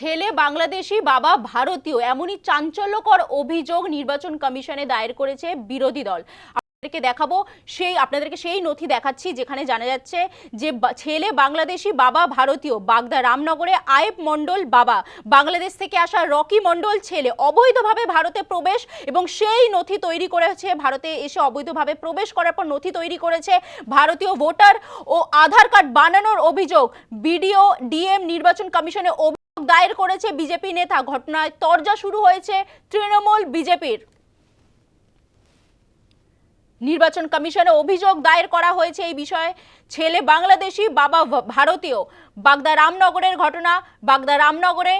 ছেলে বাংলাদেশি, বাবা ভারতীয়, এমনই চাঞ্চল্যকর অভিযোগ নির্বাচন কমিশনে দায়ের করেছে বিরোধী দল। আপনাদেরকে দেখাবো সেই, আপনাদেরকে সেই নথি দেখাচ্ছি যেখানে জানা যাচ্ছে যে ছেলে বাংলাদেশি, বাবা ভারতীয়, বাগদা রামনগরে আয়েব মণ্ডল বাবা, বাংলাদেশ থেকে আসা রকি মণ্ডল ছেলে অবৈধভাবে ভারতে প্রবেশ এবং সেই নথি তৈরি করেছে, ভারতে এসে অবৈধভাবে প্রবেশ করার পর নথি তৈরি করেছে ভারতীয় ভোটার ও আধার কার্ড বানানোর অভিযোগ। বিডিও, ডিএম, নির্বাচন কমিশনে দায়ের করেছে বিজেপি নেতা। ঘটনায় তরজা শুরু হয়েছে তৃণমূল বিজেপির। নির্বাচন কমিশনে অভিযোগ দায়ের করা হয়েছে এই বিষয়ে। ছেলে বাংলাদেশি, বাবা ভারতীয়। বাগদা রামনগরের ঘটনা। বাগদা রামনগরে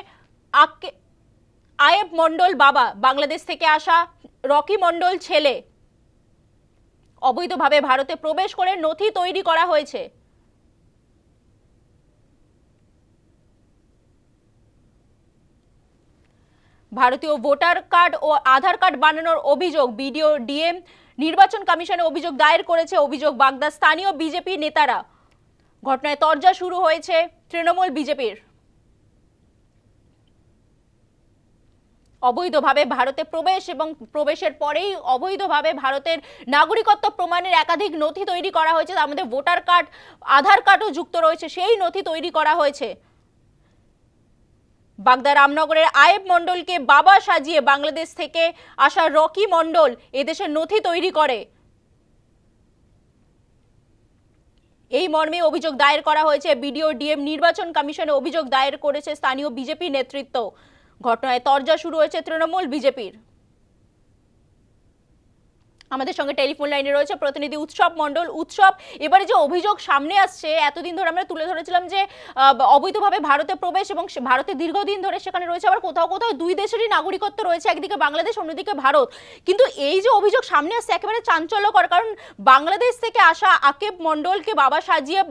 আয়েব মণ্ডল বাবা, বাংলাদেশ থেকে আসা রকি মণ্ডল ছেলে। অবৈধভাবে ভারতে প্রবেশ করে নথি তৈরি করা হয়েছে। ভারতীয় ভোটার কার্ড ও আধার কার্ড বানানোর অভিযোগ বিডিও ডিএম, নির্বাচন কমিশনে অভিযোগ দায়ের করেছে অভিযোগ বাগদা। স্থানীয় বিজেপি নেতারা। ঘটনায় তরজা শুরু হয়েছে তৃণমূল বিজেপির। অবৈধভাবে ভারতে প্রবেশ এবং প্রবেশের পরেই অবৈধভাবে ভারতের নাগরিকত্ব প্রমাণের একাধিক নথি তৈরি করা হয়েছে। তার মধ্যে ভোটার কার্ড, আধার কার্ডও যুক্ত রয়েছে। সেই নথি তৈরি করা হয়েছে। বাগদা রামনগরের আয়েব মণ্ডলকে বাবা সাজিয়ে বাংলাদেশ থেকে আসা রকি মণ্ডল এদেশের নথি তৈরি করে। এই মর্মে অভিযোগ দায়ের করা হয়েছে। বিডিও ডিএম নির্বাচন কমিশনে অভিযোগ দায়ের করেছে স্থানীয় বিজেপি নেতৃত্ব। ঘটনায় তর্জা শুরু হয়েছে তৃণমূল বিজেপির। আমাদের সঙ্গে টেলিফোন লাইনে রয়েছে প্রতিনিধি উৎসব মণ্ডল। উৎসব, এবারে যে অভিযোগ সামনে আসছে, এতদিন ধরে আমরা তুলে ধরেছিলাম যে অবৈধভাবে ভারতে প্রবেশ এবং ভারতে দীর্ঘদিন ধরে সেখানে রয়েছে, আবার কোথাও কোথাও দুই দেশেরই নাগরিকত্ব রয়েছে, একদিকে বাংলাদেশ, অন্যদিকে ভারত। কিন্তু এই যে অভিযোগ সামনে আসছে, একেবারে চাঞ্চল্যকর, কারণ বাংলাদেশ থেকে আসা আকেব মণ্ডলকে বাবা সাজিয়ে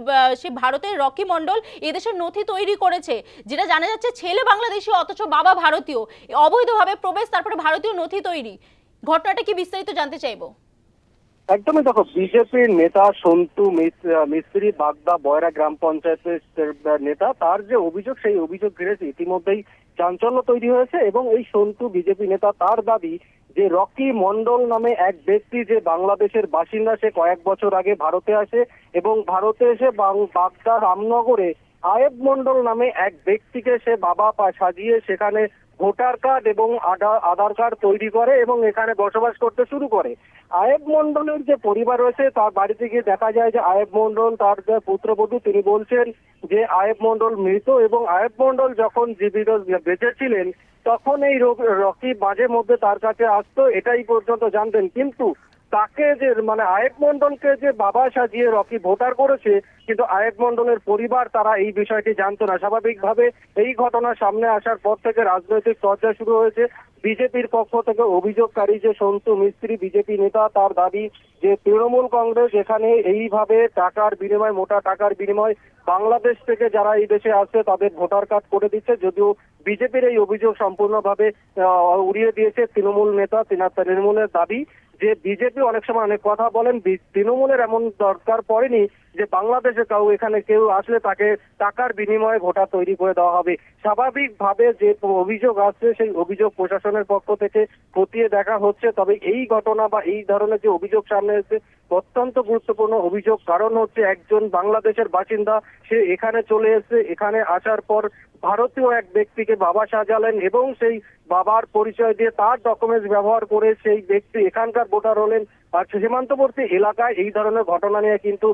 সে ভারতের রকি মণ্ডল এদেশের নথি তৈরি করেছে, যেটা জানা যাচ্ছে ছেলে বাংলাদেশি, অথচ বাবা ভারতীয়। অবৈধভাবে প্রবেশ, তারপরে ভারতীয় নথি তৈরি। ঘটনাটা কি বিস্তারিত জানতে চাইব? একদমই দেখো বিজেপির নেতা সন্তু মিস্ত্রি বাগদা বয়রা গ্রাম পঞ্চায়েতের নেতা, তার যে অভিযোগ, সেই অভিযোগ ঘিরেছে। ইতিমধ্যেই চাঞ্চল্য তৈরি হয়েছে এবং এই সন্তু বিজেপি নেতা, তার দাবি যে রকি মন্ডল নামে এক ব্যক্তি যে বাংলাদেশের বাসিন্দা, সে কয়েক বছর আগে ভারতে আসে এবং ভারতে এসে বাগদা রামনগরে আয়েব মন্ডল নামে এক ব্যক্তিকে সে বাবা সাজিয়ে সেখানে ভোটার কার্ড এবং আধা- আধার কার্ড তৈরি করে এবং এখানে বসবাস করতে শুরু করে। আয়েব মন্ডলের যে পরিবার রয়েছে, তার বাড়িতে গিয়ে দেখা যায় যে আয়েব মন্ডল তার যে পুত্রবধূ, তিনি বলছেন যে আয়েব মন্ডল মৃত এবং আয়েব মন্ডল যখন জীবিত বেঁচে ছিলেন তখন এই রকি মাঝে মধ্যে তার কাছে আসতো, এটাই পর্যন্ত জানতেন। কিন্তু তাকে যে মানে আয়েব মন্ডলকে যে বাবা সাজিয়ে রকি ভোটার করেছে, কিন্তু আয়েব মন্ডলের পরিবার তারা এই বিষয়টি জানতো না। স্বাভাবিকভাবে এই ঘটনা সামনে আসার পর থেকে রাজনৈতিক চর্চা শুরু হয়েছে। বিজেপির পক্ষ থেকে অভিযোগকারী যে সন্তু মিস্ত্রি, বিজেপি নেতা, তার দাবি যে তৃণমূল কংগ্রেস এখানে এইভাবে টাকার বিনিময়, মোটা টাকার বিনিময় বাংলাদেশ থেকে যারা এই দেশে আসছে তাদের ভোটার কার্ড করে দিচ্ছে। যদিও বিজেপির এই অভিযোগ সম্পূর্ণভাবে উড়িয়ে দিয়েছে তৃণমূল নেতা তৃণমূলের দাবি যে বিজেপি অনেক সময় অনেক কথা বলেন তৃণমূলের এমন দরকার পড়েনি যে বাংলাদেশে কেউ এখানে কেউ আসলে তাকে টাকার বিনিময়ে ভোটার তৈরি করে দেওয়া হবে। স্বাভাবিকভাবে যে অভিযোগ আসছে, সেই অভিযোগ প্রশাসনের পক্ষ থেকে খতিয়ে দেখা হচ্ছে। তবে এই ঘটনা বা এই ধরনের যে অভিযোগ সামনে এসেছে, অত্যন্ত গুরুত্বপূর্ণ অভিযোগ। কারণ হচ্ছে একজন বাংলাদেশের বাসিন্দা, সে এখানে চলে এসেছে। এখানে আসার পর ভারতীয় এক ব্যক্তিকে বাবা সাজালেন এবং সেই বাবার পরিচয় দিয়ে তার ডকুমেন্টস ব্যবহার করে সেই ব্যক্তি এখানকার ভোটার হলেন। আর সীমান্তবর্তী এলাকায় এই ধরনের ঘটনা নিয়ে কিন্তু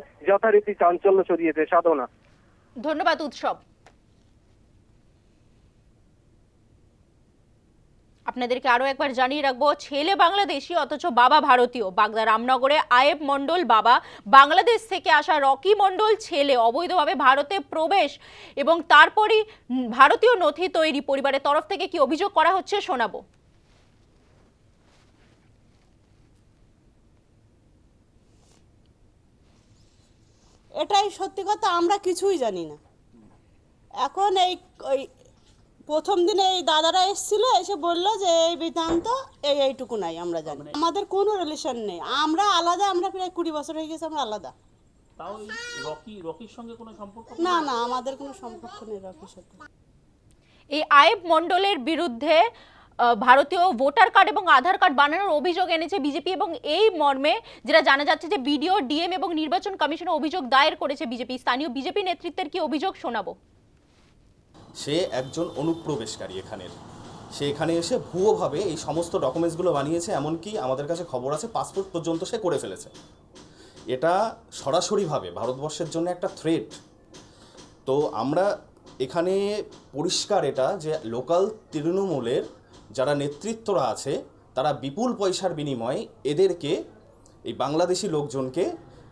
যথারীতি চাঞ্চল্য ছড়িয়েছে সাধনা। ধন্যবাদ উৎসব। আপনাদেরকে আরও একবার জানিয়ে রাখব, ছেলে বাংলাদেশি, অথচ বাবা ভারতীয়। বাগদা রামনগরে আয়েব মণ্ডল বাবা। বাংলাদেশ থেকে আসা রকি মণ্ডল ছেলে, অবৈধভাবে ভারতে প্রবেশ এবং তারপরই ভারতীয় নথি তৈরি পরিবারের তরফ থেকে কি অভিযোগ করা হচ্ছে শোনাবো। এটাই সত্যি কথা আমরা কিছুই জানি না। এখন এই ওই প্রথম দিনে এই দাদারা এসেছিল এসে বলল যে এই বৃত্তান্ত এই এইটুকু নাই আমরা জানি আমাদের কোনো রিলেশন নেই। আমরা আলাদা আমরা প্রায় কুড়ি বছর হয়ে গেছে আমরা আলাদা। এই রকি রকির সঙ্গে কোনো সম্পর্ক? না না আমাদের কোনো সম্পর্ক নেই রকির সাথে। এই আয়েব মণ্ডলের বিরুদ্ধে ভারতীয় ভোটার কার্ড এবং আধার কার্ড বানানোর অভিযোগ এনেছে বিজেপি এবং এই মর্মে, যেটা জানা যাচ্ছে যে বিডিও, ডিএম এবং নির্বাচন কমিশনে অভিযোগ দায়ের করেছে বিজেপি। স্থানীয় বিজেপি নেতৃত্বের কি অভিযোগ শোনাবো? সে একজন অনুপ্রবেশকারী এখানের। সে এখানে এসে ভুয়োভাবে এই সমস্ত ডকুমেন্টসগুলো বানিয়েছে, এমনকি আমাদের কাছে খবর আছে পাসপোর্ট পর্যন্ত সে করে ফেলেছে। এটা সরাসরিভাবে ভারতবর্ষের জন্য একটা থ্রেট তো আমরা এখানে পরিষ্কার এটা যে লোকাল তৃণমূলের যারা নেতৃত্বরা আছে, তারা বিপুল পয়সার বিনিময়ে এদেরকে, এই বাংলাদেশি লোকজনকে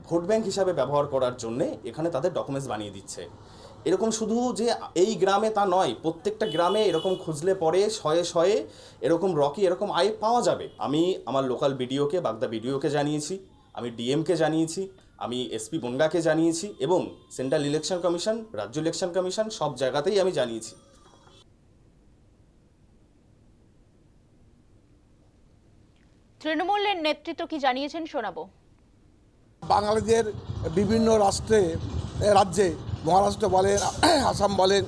ভোট ব্যাংক হিসাবে ব্যবহার করার জন্যে এখানে তাদের ডকুমেন্টস বানিয়ে দিচ্ছে। এরকম শুধু যে এই গ্রামে তা নয়, প্রত্যেকটা গ্রামে এরকম খুঁজলে পরে, শয়ে শয়ে এরকম রকি, এরকম আয় পাওয়া যাবে। আমি আমার লোকাল বিডিওকে বাগদা বিডিওকে জানিয়েছি, আমি ডিএমকে জানিয়েছি, আমি এসপি বনগাকে জানিয়েছি এবং সেন্ট্রাল ইলেকশন কমিশন রাজ্য ইলেকশন কমিশন সব জায়গাতেই আমি জানিয়েছি। তৃণমূলের নেতৃত্ব কি জানিয়েছেন শোনাবো। বাঙালিদের বিভিন্ন রাষ্ট্রে রাজ্যে, মহারাষ্ট্র বলেন, আসাম বলেন,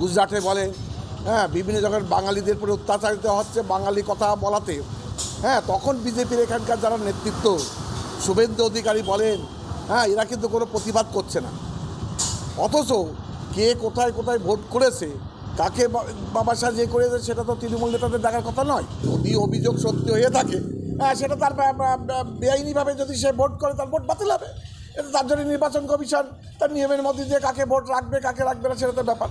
গুজরাটে বলেন হ্যাঁ বিভিন্ন জায়গায় বাঙালিদের উপরে অত্যাচারিত হচ্ছে বাঙালি কথা বলাতে। হ্যাঁ তখন বিজেপির এখানকার যারা নেতৃত্ব, শুভেন্দু অধিকারী বলেন হ্যাঁ এরা কিন্তু কোনো প্রতিবাদ করছে না। অথচ কে কোথায় কোথায় ভোট করেছে কাকে বাবা সাজিয়ে করেছে সেটা তো তৃণমূল নেতাদের দেখার কথা নয়। যদি অভিযোগ সত্যি হয়ে থাকে হ্যাঁ সেটা তার বেআইনিভাবে যদি সে ভোট করে, তার ভোট বাতিল হবে। এটা তার জন্য নির্বাচন কমিশন, তার নিয়মের মধ্যে দিয়ে কাকে ভোট রাখবে, কাকে রাখবে না, সেটা তো ব্যাপার।